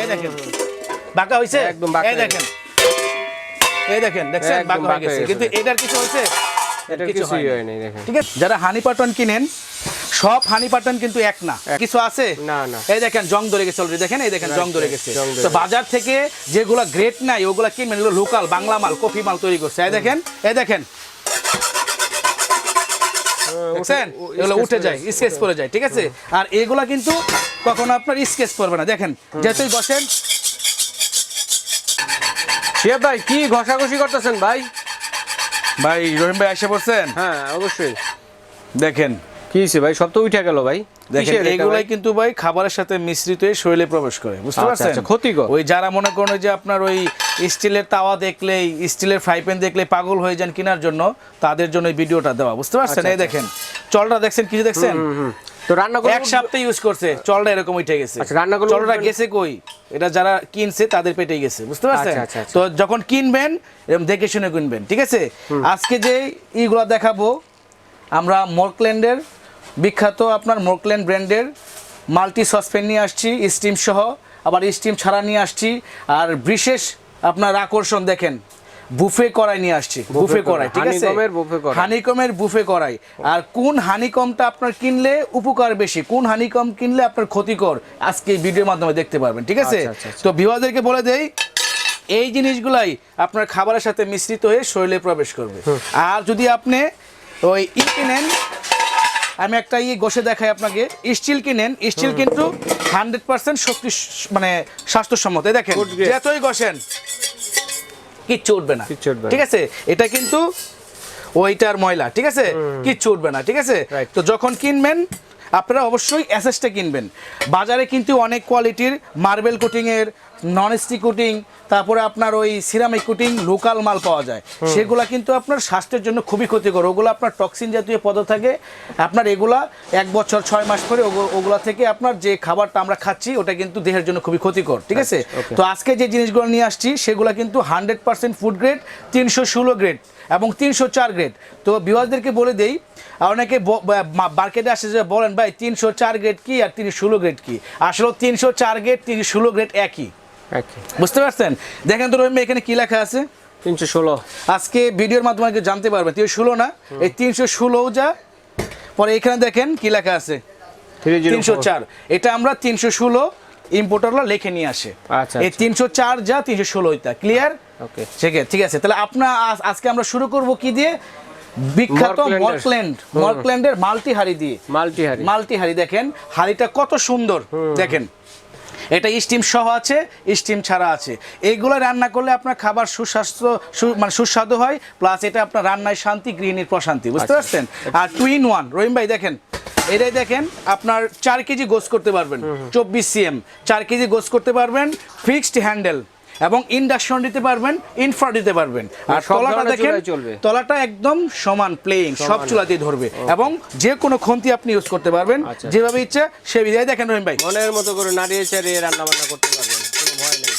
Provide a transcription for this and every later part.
এই দেখেন। বাঁকা হয়েছে একদম এই দেখেন। এই দেখেন দেখছেন? বাঁকা হয়ে গেছে। কিন্তু এটার কিছু হয়েছে এটার কিছু হয়নি। হয়নি দেখেন। ঠিক আছে? যারা হানি পাটন কিনেন সব হানি পাটন কিন্তু এক না। কিছু আছে? না, না। এই দেখেন জং ধরে গেছে অলরেডি দেখেন এই দেখেন জং ধরে গেছে। তো বাজার থেকে যেগুলো গ্রেট নাই ওগুলা কিনবেন এগুলো লোকাল বাংলা মাল কফি মাল তৈরি করছে। এই দেখেন এই দেখেন। দেখছেন? এগুলো উঠে যায় স্কেচ করে যায় ঠিক আছে? আর এগুলা কিন্তু কখনো আপনার স্কেচ করবে না। দেখেন যেহেতু বসেন শিয়াব ভাই কি ঘষাঘষি করতেছেন ভাই? ভাই রহিম ভাই এসে পড়ছেন? হ্যাঁ অবশ্যই। দেখেন কি ভাই? সব তো উঠে গেল ভাই। দেখেন এগুলাই? কিন্তু ভাই খাবারের সাথে মিশ্রিত হয়ে শরীরে প্রবেশ করে বুঝতে আচ্ছা, পারছেন? আচ্ছা, ক্ষতিকর। ওই যারা মনে করেন যে আপনার ওই স্টিলের তাওয়া দেখলেই স্টিলের ফ্রাই প্যান দেখলে পাগল হয়ে যান কেনার জন্য তাদের জন্য এই ভিডিওটা দেওয়া বুঝতে পারছেন? আচ্ছা, এই দেখেন চলটা দেখছেন কিছু দেখছেন। তো রান্না এক সপ্তাহ ইউজ করছে চলটা এরকম উঠে গেছে। রান্না চলটা গেছে। কই? এটা যারা কিনছে তাদের পেটেই গেছে বুঝতে পারছেন। তো যখন কিনবেন এরকম দেখে শুনে কিনবেন ঠিক আছে? আজকে যে ইগুলা দেখাবো আমরা মোরকল্যান্ডের বিখ্যাত আপনার মোরকল্যান্ড ব্র্যান্ডের মাল্টি সসপেন নিয়ে আসছি স্টিম সহ। আবার স্টিম ছাড়া নিয়ে আসছি। আর বিশেষ আপনার আকর্ষণ দেখেন বুফে করাই নিয়ে আসছি। বুফে করাই ঠিক আছে? হানিকমের। বুফে করাই আর কোন হানিকমটা আপনার কিনলে উপকার বেশি? কোন হানিকম কিনলে আপনার ক্ষতিকর? আজকে এই ভিডিওর মাধ্যমে দেখতে পারবেন ঠিক আছে? আচ্ছা, আচ্ছা, আচ্ছা। তো বিবাহদেরকে বলে দেই এই জিনিসগুলাই আপনার খাবারের সাথে মিশ্রিত হয়ে শরীরে প্রবেশ করবে। আর যদি আপনি ওই ই কিনেন আমি একটা ইয়ে গোষে দেখাই আপনাকে। স্টিল কিনেন স্টিল কিন্তু হান্ড্রেড পার্সেন্ট শক্তি মানে স্বাস্থ্যসম্মত। এই দেখেন. যতই ঘষেন কিচ্ছু উঠবে না। ঠিক আছে? এটা কিন্তু ওইটার ময়লা ঠিক আছে? কিচ্ছু উঠবে না ঠিক আছে? তো যখন কিনবেন আপনারা অবশ্যই অ্যাসেসটা কিনবেন। বাজারে কিন্তু অনেক কোয়ালিটির মার্বেল কোটিংয়ের নন স্টিক কোটিং তারপরে আপনার ওই সিরামিক কুটিং লোকাল মাল পাওয়া যায়। সেগুলা কিন্তু আপনার স্বাস্থ্যের জন্য খুবই ক্ষতিকর। ওগুলো আপনার টক্সিন জাতীয় পদার্থ থাকে আপনার এগুলা এক বছর ছয় মাস পরে ওগু- ওগুলা থেকে আপনার যে খাবারটা আমরা খাচ্ছি ওটা কিন্তু দেহের জন্য খুবই ক্ষতিকর ঠিক আছে? তো আজকে যে জিনিসগুলো নিয়ে আসছি সেগুলো কিন্তু হান্ড্রেড পার্সেন্ট ফুড গ্রেড তিনশো ষোলো গ্রেড এবং তিনশো চার গ্রেড তো বিভাগদেরকে বলে দেই অনেকে মার্কেটে আসে যে বলেন ভাই তিনশো চার গ্রেড কি আর তিনশো ষোলো গ্রেড কি? আসলে তিনশো চার গ্রেড তিনশো ষোলো গ্রেড একই। বুঝতে পারছেন? দেখেন তো রহিম এখানে কি লেখা আছে? তিনশো ষোলো। আজকে ভিডিওর মাধ্যমে জানতে পারবেন তিনশো ষোলো না? এই তিনশো ষোলো যা পরে এখানে দেখেন কি লেখা আছে? তিনশো চার। এটা আমরা তিনশো ষোলো ইম্পোর্টাররা লিখে নিয়ে আসে। আচ্ছা, এই আচ্ছা। তিনশো চার যা তিনশো ষোলো এটা ক্লিয়ার ওকে ঠিক আছে ঠিক আছে। তাহলে আপনার আজকে আমরা শুরু করব কি দিয়ে? বিখ্যাত। মর্কল্যান্ড মর্কল্যান্ডের মাল্টি হাড়ি দিয়ে। মাল্টি হারি মাল্টি হাড়ি দেখেন। হাড়িটা কত সুন্দর দেখেন। এটা স্টিম সহ আছে স্টিম ছাড়া আছে। এইগুলো রান্না করলে আপনার খাবার সুস্বাস্থ্য মানে সুস্বাদু হয় প্লাস এটা আপনার রান্নায় শান্তি গৃহিণীর প্রশান্তি বুঝতে আচ্ছা। পারছেন? আর টু ইন ওয়ান রহিম ভাই দেখেন এটাই দেখেন আপনার চার কেজি গোস করতে পারবেন চব্বিশ সিএম চার কেজি গোস করতে পারবেন ফিক্সড হ্যান্ডেল এবং ইন্ডাকশন দিতে পারবেন ইনফ্রা দিতে পারবেন। আর সব তলাটা দেখেন তলাটা একদম সমান প্লেইং সব চুলাতেই ধরবে। এবং যে কোনো খন্তি আপনি ইউজ করতে পারবেন আচ্ছা। যেভাবে ইচ্ছে সে বিধায়। দেখেন রহিম ভাই। মনের মতো করে নাড়িয়ে চাড়িয়ে রান্না বান্না করতে পারবেন কোনো ভয় নেই।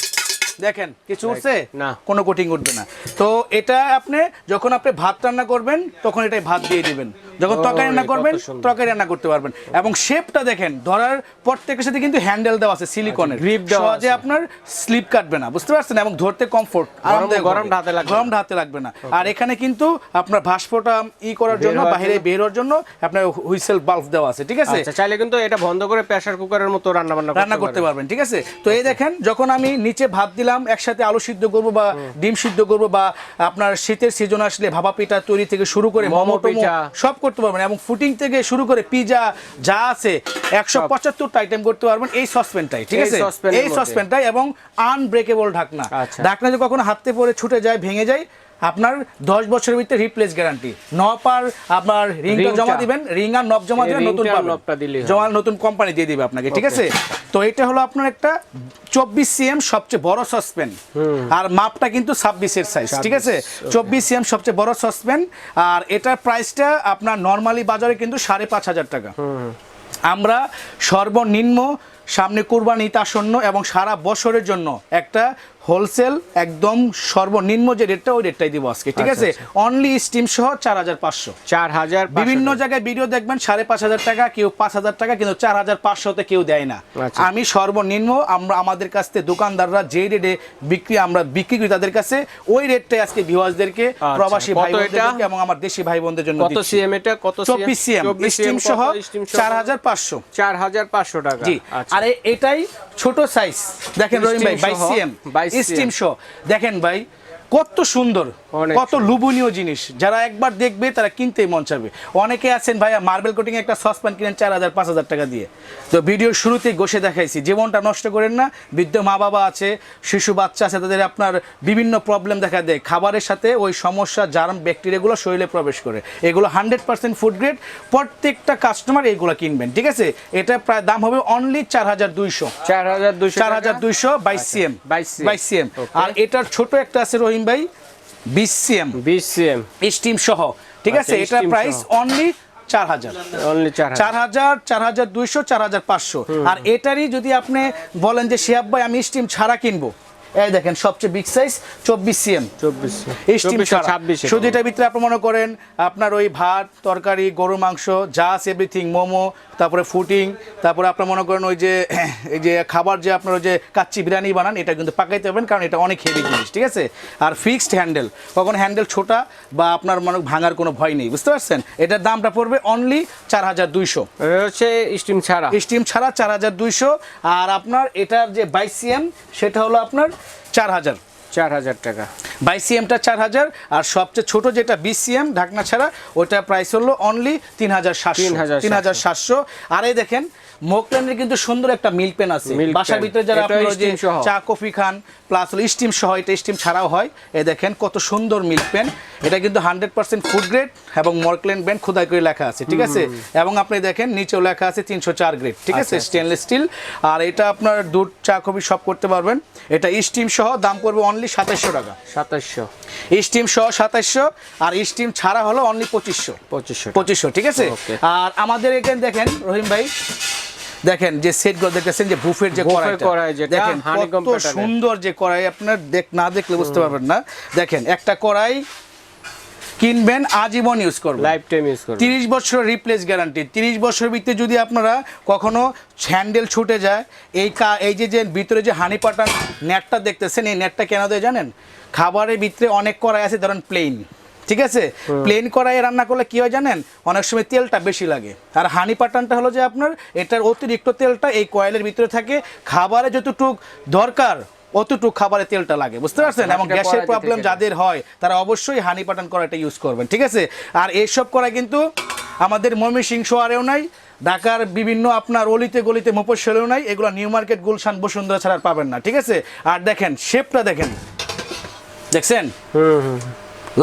দেখেন কিছু উঠছে? না। কোনো কোটিং উঠবে না। তো এটা আপনি যখন আপনি ভাত রান্না করবেন তখন এটাই ভাত দিয়ে দিবেন। যখন তরকারি রান্না করবেন। তরকারি রান্না করতে পারবেন। এবং শেপটা দেখেন ধরার প্রত্যেকের সাথে কিন্তু হ্যান্ডেল দেওয়া আছে সিলিকনের আচ্ছা, grip দেওয়া আছে। আপনার স্লিপ কাটবে না বুঝতে পারছেন? এবং ধরতে কমফোর্ট আরামদায়ক গরম। হাতে লাগবে গরম হাতে লাগবে না। আর এখানে কিন্তু আপনার ভাস্পটা ই করার জন্য বাইরে জন্য- বের হওয়ার জন্য আপনার হুইসেল বাল্ব দেওয়া আছে ঠিক আছে? আচ্ছা চাইলে কিন্তু এটা বন্ধ করে প্রেসার কুকারের মতো রান্না বান্না রান্না করতে পারবেন। ঠিক আছে? তো এই দেখেন যখন আমি নিচে ভাত দিলাম একসাথে আলু সিদ্ধ করব বা ডিম সিদ্ধ করব বা আপনার শীতের সিজন আসলে ভাপা পিঠা তৈরি থেকে শুরু করে মোমো মোমো পিঠা। সব করতে পারবেন এবং ফুটিং থেকে শুরু করে পিজা যা আছে একশো পঁচাত্তরটা আইটেম করতে পারবেন এই সসপ্যানটাই ঠিক আছে? এই সসপেনটাই সসপ্যানটাই এবং আনব্রেকেবল ঢাকনা। আচ্ছা। ঢাকনা যে কখনো হাতে পরে ছুটে যায় ভেঙে যায় আপনার দশ বছরের ভিতরে রিপ্লেস গ্যারান্টি নপ আর আপনার রিংটা। জমা দিবেন রিং আর নব জমা দিবেন নতুন। জমা নতুন কোম্পানি দিয়ে দিবে আপনাকে ঠিক আছে? তো এটা হলো আপনার একটা চব্বিশ সিএম সবচেয়ে বড় সসপেন আর মাপটা কিন্তু ছাব্বিশের সাইজ ঠিক আছে? চব্বিশ সিএম সবচেয়ে বড় সসপেন আর এটার প্রাইসটা আপনার নর্মালি বাজারে কিন্তু সাড়ে পাঁচ হাজার টাকা। আমরা সর্বনিম্ন সামনে কুরবানি আসন্ন এবং সারা বছরের জন্য একটা হোলসেল একদম সর্বনিম্ন যে রেটটা ওই রেটটাই দিব আজকে ঠিক আচ্ছা, আছে? অনলি স্টিম সহ চার হাজার পাঁচশো। চার হাজার বিভিন্ন জায়গায় ভিডিও দেখবেন সাড়ে পাঁচ হাজার টাকা কেউ পাঁচ হাজার টাকা কিন্তু চার হাজার পাঁচশোতে কেউ দেয় না। আচ্ছা। আমি সর্বনিম্ন আমরা আমাদের কাছ থেকে দোকানদাররা যে রেটে বিক্রি আমরা বিক্রি করি তাদের কাছে ওই রেটটাই আজকে ভিউয়ার্সদেরকে প্রবাসী আচ্ছা, ভাই? বোনদেরকে এবং আমার দেশি ভাই বোনদের জন্য কত সিএম এটা? কত চব্বিশ সিএম স্টিম সহ? চার হাজার পাঁচশো। চার হাজার পাঁচশো টাকা। জি। আচ্ছা আর এটাই ছোট সাইজ দেখেন রহিম ভাই বাইশ সিএম 22 স্টিম শো দেখেন ভাই কত সুন্দর কত লোভনীয় জিনিস। যারা একবার দেখবে তারা কিনতেই মন চাবে অনেকে আছেন ভাইয়া মার্বেল কোটিং একটা সসপ্যান কিনেন চার হাজার পাঁচ হাজার টাকা দিয়ে। তো ভিডিওর শুরুতে ঘষে দেখাইছি। জীবনটা নষ্ট করেন না বৃদ্ধ মা বাবা আছে শিশু বাচ্চা আছে তাদের আপনার বিভিন্ন প্রবলেম দেখা দেয়। খাবারের সাথে ওই সমস্যা জার্ম ব্যাকটেরিয়াগুলো শরীরে প্রবেশ করে। এগুলো হান্ড্রেড পার্সেন্ট ফুড গ্রেড প্রত্যেকটা কাস্টমার এগুলো কিনবেন ঠিক আছে? এটা প্রায় দাম হবে অনলি চার হাজার দুইশো। চার হাজার দুইশো চার হাজার দুইশো বাইশ সিএম 22 CM বাইশ সিএম. আর এটার ছোট একটা আছে রহিম ভাই বিশ সিএম বিশ সিএম স্টিম সহ ঠিক আছে? আচ্ছা, এটা প্রাইস অনলি চার হাজার। চার হাজার। চার হাজার দুইশো চার হাজার পাঁচশো। আর এটারই যদি আপনি বলেন যে শিয়াব ভাই আমি স্টিম ছাড়া কিনবো। এই দেখেন সবচেয়ে বিগ সাইজ চব্বিশ সিএম চব্বিশ শুধু এটার ভিতরে আপনি মনে করেন আপনার ওই ভাত তরকারি গরু মাংস জাস এভরিথিং মোমো তারপরে ফুটিং তারপরে আপনার মনে করেন ওই যে এই যে খাবার যে আপনার ওই যে কাচ্চি বিরিয়ানি বানান এটা কিন্তু পাকাইতে পারবেন কারণ এটা অনেক হেভি জিনিস ঠিক আছে? আর ফিক্সড হ্যান্ডেল কখন হ্যান্ডেল ছোটা বা আপনার মনে ভাঙার কোনো ভয় নেই বুঝতে পারছেন? এটার দামটা পড়বে অনলি চার হাজার দুইশো। হচ্ছে স্টিম ছাড়া। স্টিম ছাড়া চার হাজার দুইশো আর আপনার এটার যে বাইশ সিএম সেটা হলো আপনার চার হাজার। চার হাজার টাকা। বাইশ সিএমটা চার হাজার আর সবচেয়ে ছোট যেটা বিশ সিএম ঢাকনা ছাড়া ওটা প্রাইস হলো অনলি তিন হাজার সাতশো। 3,700 তিন হাজার সাতশো। আর এই দেখেন মোকল্যান্ডের কিন্তু সুন্দর একটা মিল্ক পেন আছে। বাসার ভিতরে যারা আপনার যে চা কফি খান প্লাস হলো স্টিম সহ এটা স্টিম ছাড়াও হয়। এ দেখেন কত সুন্দর মিল্ক পেন। এটা কিন্তু হান্ড্রেড পার্সেন্ট ফুড গ্রেড এবং মর্কল্যান্ড ব্যান্ড খোদাই করে লেখা আছে ঠিক আছে? এবং আপনি দেখেন নিচেও লেখা আছে তিনশো চার গ্রেড ঠিক আছে? আচ্ছা, স্টেনলেস স্টিল আর এটা আপনার দুধ চা কফি সব করতে পারবেন। এটা স্টিম সহ দাম পড়বে অনলি সাতাশশো টাকা। সাতাশশো স্টিম সহ সাতাশশো আর স্টিম ছাড়া হলো অনলি পঁচিশশো। পঁচিশশো পঁচিশশো ঠিক আছে? আর আমাদের এখানে দেখেন রহিম ভাই দেখেন যে সেটগুলো দেখতেছেন যে বুফের যে কড়াইটা। দেখেন কত সুন্দর যে কড়াই আপনার দেখ না দেখলে বুঝতে পারবেন না। দেখেন একটা কড়াই কিনবেন আজীবন ইউজ করবেন। লাইফ টাইম ইউজ করবে তিরিশ বছর রিপ্লেস গ্যারান্টি তিরিশ বছরের ভিতরে যদি আপনারা কখনো হ্যান্ডেল ছুটে যায় এই কা এই যে যে ভিতরে যে হানি পাটান নেটটা দেখতেছেন এই নেটটা কেন দেয় জানেন? খাবারের ভিতরে অনেক কড়াই আছে ধরেন প্লেন ঠিক আছে? প্লেন কড়াইয়ে রান্না করলে কি হয় জানেন? অনেক সময় তেলটা বেশি লাগে। আর হানি পাটানটা হলো যে আপনার এটার অতিরিক্ত তেলটা এই কয়েলের ভিতরে থাকে। খাবারে যতটুক দরকার অতটুক খাবারে তেলটা লাগে। বুঝতে পারছেন? এবং গ্যাসের প্রবলেম যাদের হয় তারা অবশ্যই হানি পাটান কড়াইটা ইউজ করবেন। ঠিক আছে? আর এইসব কড়াই কিন্তু আমাদের ময়মনসিংহ শহরেও নাই ঢাকার বিভিন্ন আপনার অলিতে গলিতে মফস্বলেও নাই। এগুলো নিউ মার্কেট গুলশান বসুন্ধরা ছাড়া আর পাবেন না। ঠিক আছে? আর দেখেন শেপটা দেখেন। দেখছেন? হুম হুম।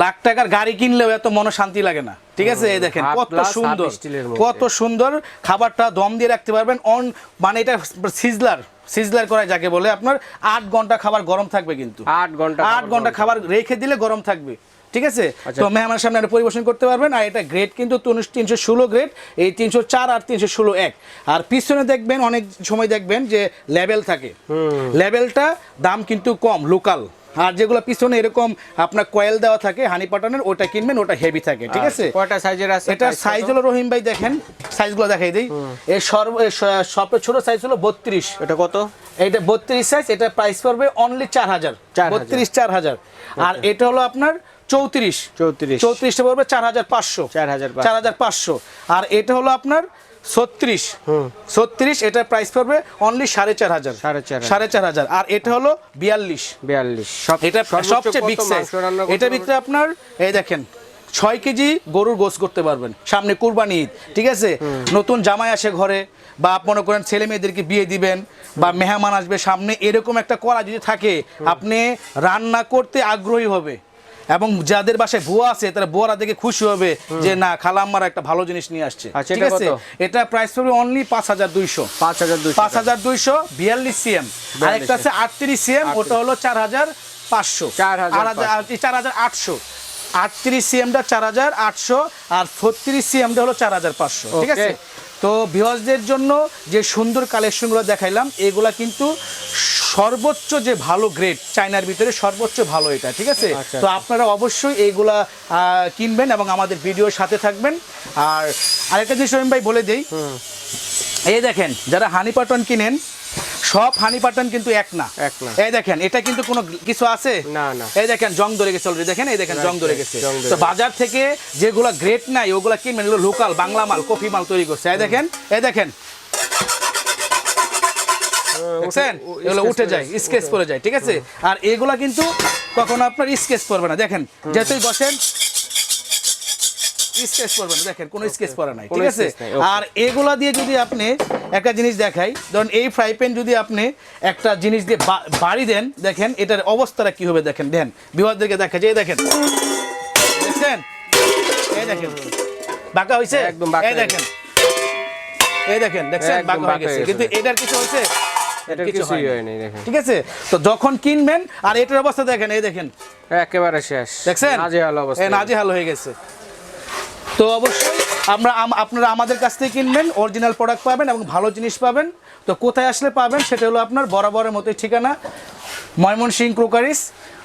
লাখ টাকার গাড়ি কিনলেও এত মনে শান্তি লাগে না। ঠিক আছে? এই দেখেন কত সুন্দর কত সুন্দর খাবারটা দম দিয়ে রাখতে পারবেন। অন মানে এটা সিজলার সিজলার করা যাকে বলে আপনার আট ঘণ্টা খাবার গরম থাকবে কিন্তু। আট ঘণ্টা আট ঘণ্টা খাবার রেখে দিলে গরম থাকবে। ঠিক আছে? আচ্ছা। তো মেহমানের সামনে আপনি পরিবেশন করতে পারবেন। আর এটা গ্রেড কিন্তু তিনশো ষোলো গ্রেড এই তিনশো চার আর তিনশো ষোলো এক। আর পিছনে দেখবেন অনেক সময় দেখবেন যে লেভেল থাকে। লেভেলটা দাম কিন্তু কম লোকাল আর যেগুলো পিছনে এরকম আপনার কয়েল দেওয়া থাকে হানি পাটানের ওটা কিনবেন ওটা হেভি থাকে ঠিক আছে? কয়টা সাইজের আছে? এটা সাইজ? হলো রহিম ভাই দেখেন সাইজগুলো দেখাই দিই। এর সর্ব সবচেয়ে ছোট সাইজ হলো বত্রিশ। এটা কত? এটা বত্রিশ সাইজ এটা প্রাইস পড়বে অনলি চার হাজার। বত্রিশ চার হাজার। আর এটা হলো আপনার চৌত্রিশ। চৌত্রিশ। চৌত্রিশটা পড়বে চার হাজার পাঁচশো। 4,500 চার হাজার পাঁচশো। আর এটা হলো আপনার ছত্রিশ। ছত্রিশ এটার প্রাইস পড়বে অনলি সাড়ে চার হাজার। 4,500 সাড়ে চার হাজার। আর এটা হলো বিয়াল্লিশ। বিয়াল্লিশ। এটা সবচেয়ে বিগ সাইজ এটার ভিতরে আপনার এই দেখেন ছয় কেজি গরুর গোস করতে পারবেন। সামনে কুরবানি ঈদ ঠিক আছে? নতুন জামাই আসে ঘরে বা মনে করেন ছেলে মেয়েদেরকে বিয়ে দিবেন বা মেহমান আসবে সামনে এরকম একটা করা যদি থাকে আপনি রান্না করতে আগ্রহী হবে। এবং যাদের বাসায় বুয়া আছে তারা বুয়ারা দেখে খুশি হবে যে না খালাম্মার একটা ভালো জিনিস নিয়ে আসছে। ঠিক আছে? এটা প্রাইস পড়বে অনলি পাঁচ হাজার দুইশো। পাঁচ হাজার পাঁচ হাজার দুইশো বিয়াল্লিশ সিএম। আর একটা আছে আটত্রিশ সিএম ওটা হলো চার হাজার পাঁচশো। 4,500 চার হাজার আটশো। আটত্রিশ সিএমটা চার হাজার আটশো আর ছত্রিশ সিএমটা হলো চার হাজার পাঁচশো। ঠিক আছে? তো ভিওয়ার্সদের জন্য যে সুন্দর কালেকশনগুলো দেখাইলাম এগুলা কিন্তু সর্বোচ্চ যে ভালো গ্রেড চায়নার ভিতরে সর্বোচ্চ ভালো এটা ঠিক আছে? আচ্ছা, তো আপনারা অবশ্যই এইগুলা কিনবেন এবং আমাদের ভিডিওর সাথে থাকবেন। আর আরেকটা জিনিস ভাই বলে দিই এই দেখেন যারা হানি পাটন কিনেন সব হানি পাটন কিন্তু এক না। এক না। এই দেখেন এটা কিন্তু কোনো কিছু আছে? না, না। এই দেখেন জং ধরে গেছে অলরেডি দেখেন এই দেখেন জং ধরে গেছে। তো বাজার থেকে যেগুলো গ্রেট নাই ওগুলা কিনবেন এগুলো লোকাল বাংলা মাল কফি মাল তৈরি করছে। এই দেখেন এই দেখেন। দেখছেন? এগুলো উঠে যায় স্কেচ করে যায়। ঠিক আছে? আর এগুলা কিন্তু কখনো আপনার স্কেচ করবে না। দেখেন যেহেতুই বসেন স্কেচ করবে না। দেখেন কোনো স্কেচ করা নাই ঠিক আছে. আর এগুলা দিয়ে যদি আপনি একটা জিনিস দেখাই ধরুন এই ফ্রাই প্যান যদি আপনি একটা জিনিস দিয়ে বাড়ি দেন দেখেন এটার অবস্থাটা কি হবে? দেখেন দেন বিবাদদেরকে দেখা যায় দেখেন দেখছেন? এই দেখেন বাঁকা হয়েছে একদম এই দেখেন এই দেখেন দেখছেন? বাঁকা হয়ে গেছে। কিন্তু এটার কিছু হয়েছে এটার কিছুই হয়নি। হয়নি দেখেন। ঠিক আছে? তো যখন কিনবেন আর এটার অবস্থা দেখেন এই দেখেন। একেবারে শেষ। দেখছেন? নাজেহাল অবস্থা। নাজেহাল হয়ে গেছে। তো অবশ্যই আমরা আপনারা আমাদের কাছ থেকে কিনবেন অরিজিনাল প্রোডাক্ট পাবেন এবং ভালো জিনিস পাবেন। তো কোথায় আসলে পাবেন সেটা হলো আপনার বরাবরের মতোই ঠিকানা Mymensingh crockeries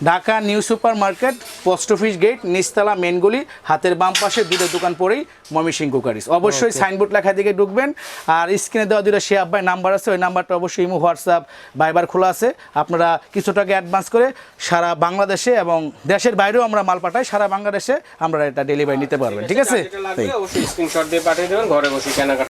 Dhaka new super market post office gate নিচতলা মেনগুলি হাতের বাম পাশে দুটো দোকান পরেই ময়মনসিং ক্রোকারিস। অবশ্যই সাইনবোর্ড লেখা দিকে ঢুকবেন আর স্ক্রিনে দেওয়া দুটো শেয়ার বাই নাম্বার আছে ওই নাম্বারটা অবশ্যই ইমো হোয়াটসঅ্যাপ বাইবার খোলা আছে। আপনারা কিছু টাকা অ্যাডভান্স করে সারা বাংলাদেশে এবং দেশের বাইরেও আমরা মাল পাঠাই সারা বাংলাদেশে আমরা এটা ডেলিভারি নিতে পারবেন ঠিক আছে? অবশ্যই স্ক্রিনশট দিয়ে পাঠিয়ে দেবেন ঘরে বসে কেনাকাটা